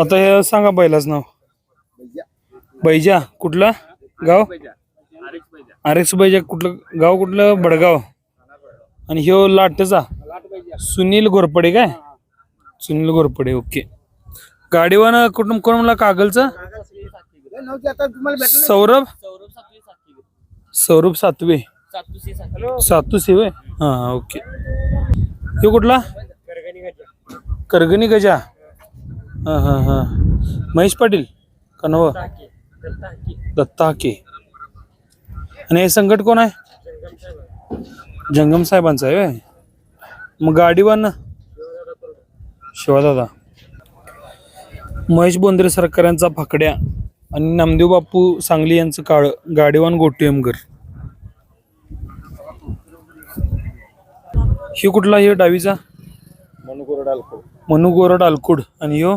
आता हे सांगा बैलाच नाव. बैजा. कुठला? गाव? आरेक्स बैजा. कुठलं? गाव कुठलं? बडगाव. आणि ह्यो लाटचा. सुनील घोरपडे काय? सुनील घोरपडे ओके. गाडीवान कुठून कोण म्हणला कागलचा? सौरभ? सौरभ सातवे. सातू सेवे हा ओके. हे कुठला? करगणी गजा. हा हा हा. महेश पाटील का नव? दत्ता हाके आणि हे संकट कोण आहे? जंगम साहेबांचं आहे व्हय? मग गाडीवान शिवादादा महेश बोंद्रे सरकार यांचा फाकड्या आणि नामदेव बापू सांगली यांचं काळ गाडीवान गोटीएमगर ही कुठला? हे डावीचा? मनुकुर डालको मनू गोरड अलकुड. आणि ह्यो?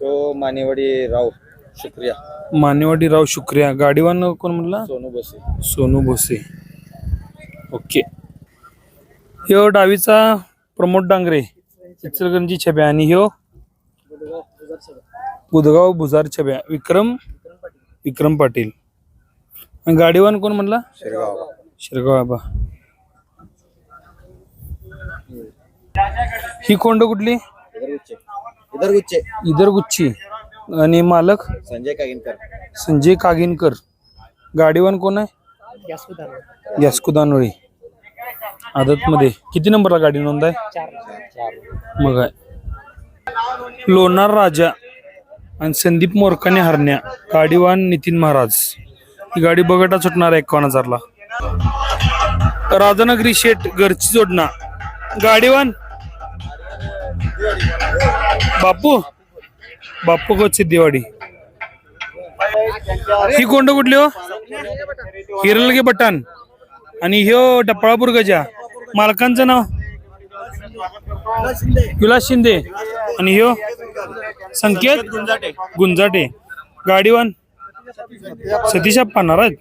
तो मानेवाडी राव शुक्रिया. मानेवाडी राव शुक्रिया. गाडीवान कोण म्हणला? सोनू बसे सोनू भोसे. ओके. ह्यो डावीचा प्रमोद डांगरे इचलगंजी छब्या आणि ह्यो बुधगाव भुजार छब्या. विक्रम विक्रम पाटील. आणि गाडीवान कोण म्हणला? शिरगाव शिरगाव बाबा. ही कोंड कुठली? इधर गुच्चे इधर गुच्ची आणि मालक? संजय कागिनकर. संजय कागिनकर. गाडीवान कोण आहे? गॅस्को दानोळी आदत मध्ये किती नंबरला गाडी नोंद आहे मग आहे. लोणार राजा आणि संदीप मोरकाने हरण्या. गाडीवान नितीन महाराज. ही गाडी बगटा सुटणार आहे एकावन्न हजारला. राधानगरी शेट घरची जोडणा. गाडीवान? बापू? बापू कोच सिद्धीवाडी ही कोंड कुठली हो? हिरलगे बटान आणि ह्यो डपळापूर गजा मालकांचं नाव? विलास शिंदे. आणि ह्यो? संकेत गुंजाटे. गाडीवान सतीश अप्पा नाराज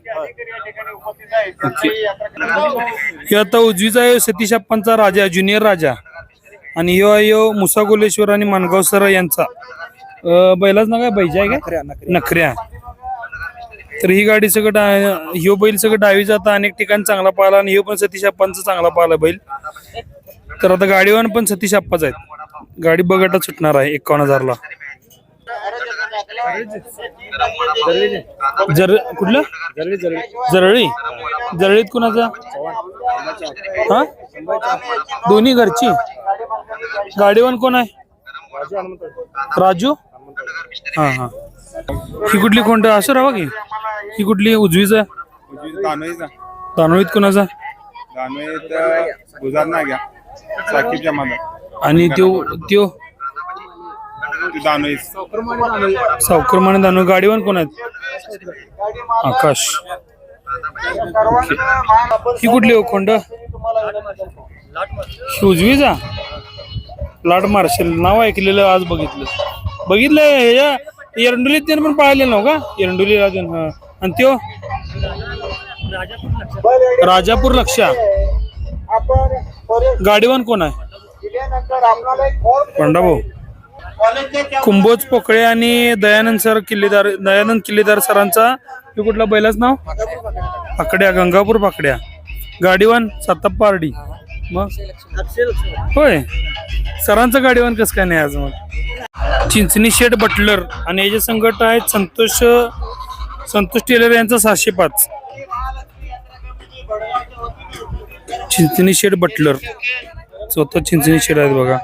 हे आता उजवीचा आहे सतीशप्पांचा राजा ज्युनियर राजा. आणि आहे ह्यो मुसा गोलेश्वर आणि मानगाव सर यांचा. अं, बैलाच ना काय? बैजा आहे का? नखऱ्या तर ही गाडी सगळं डा- ह्यो बैल सगळं डावी जाता अनेक ठिकाणी चांगला पाहिला आणि ह्यो पण सतीश अप्पांचा चांगला पाहिला बैल. तर आता गाडीवर पण सतीश अप्पाच आहेत. गाडी बघटा सुटणार आहे एकावन्न हजारला. जर कुठलं? जरळी. जरळीत कुणाचा? हा? दोन्ही घरची. गाडीवान कोण आहे? राजू? हा हा. ही कुठली कोणत असं राहा की. ही कुठली उजवीचा दानोईचा तानोळीत कोणाचा घ्या. जमादार आणि त्यो त्यो? दानोई सावकरमाने दानव. गाडीवान कोण आहेत? आकाश. ही कुठली खोंड? ही उजवीचा लाट मार्शल. नाव ऐकलेलं आज बघितलं. बघितलं ह्या एरंडोलीत त्यानं पण पाहिलेलं नव्ह का? एरंडोली राजन हा. आणि त्यो? राजापूर लक्षा गाडीवान कोण आहे? पंडाभाऊ कुंभोज पोकळे आणि दयानंद सर किल्लेदार दयानंद किल्लेदार सरांचा कुठला बैलाच नाव? पाकड्या गंगापूर पाकड्या. गाडीवान सातप्पा आरडी. मग? होय. सरांचं गाडीवान कसं काय नाही आज मग? चिंचणी शेठ बटलर आणि याचे संकट आहेत संतोष संतोष टेलर यांचा सहाशे पाच. चिंचणी शेठ बटलर. स्वतः चिंचणी शेठ आहेत बघा.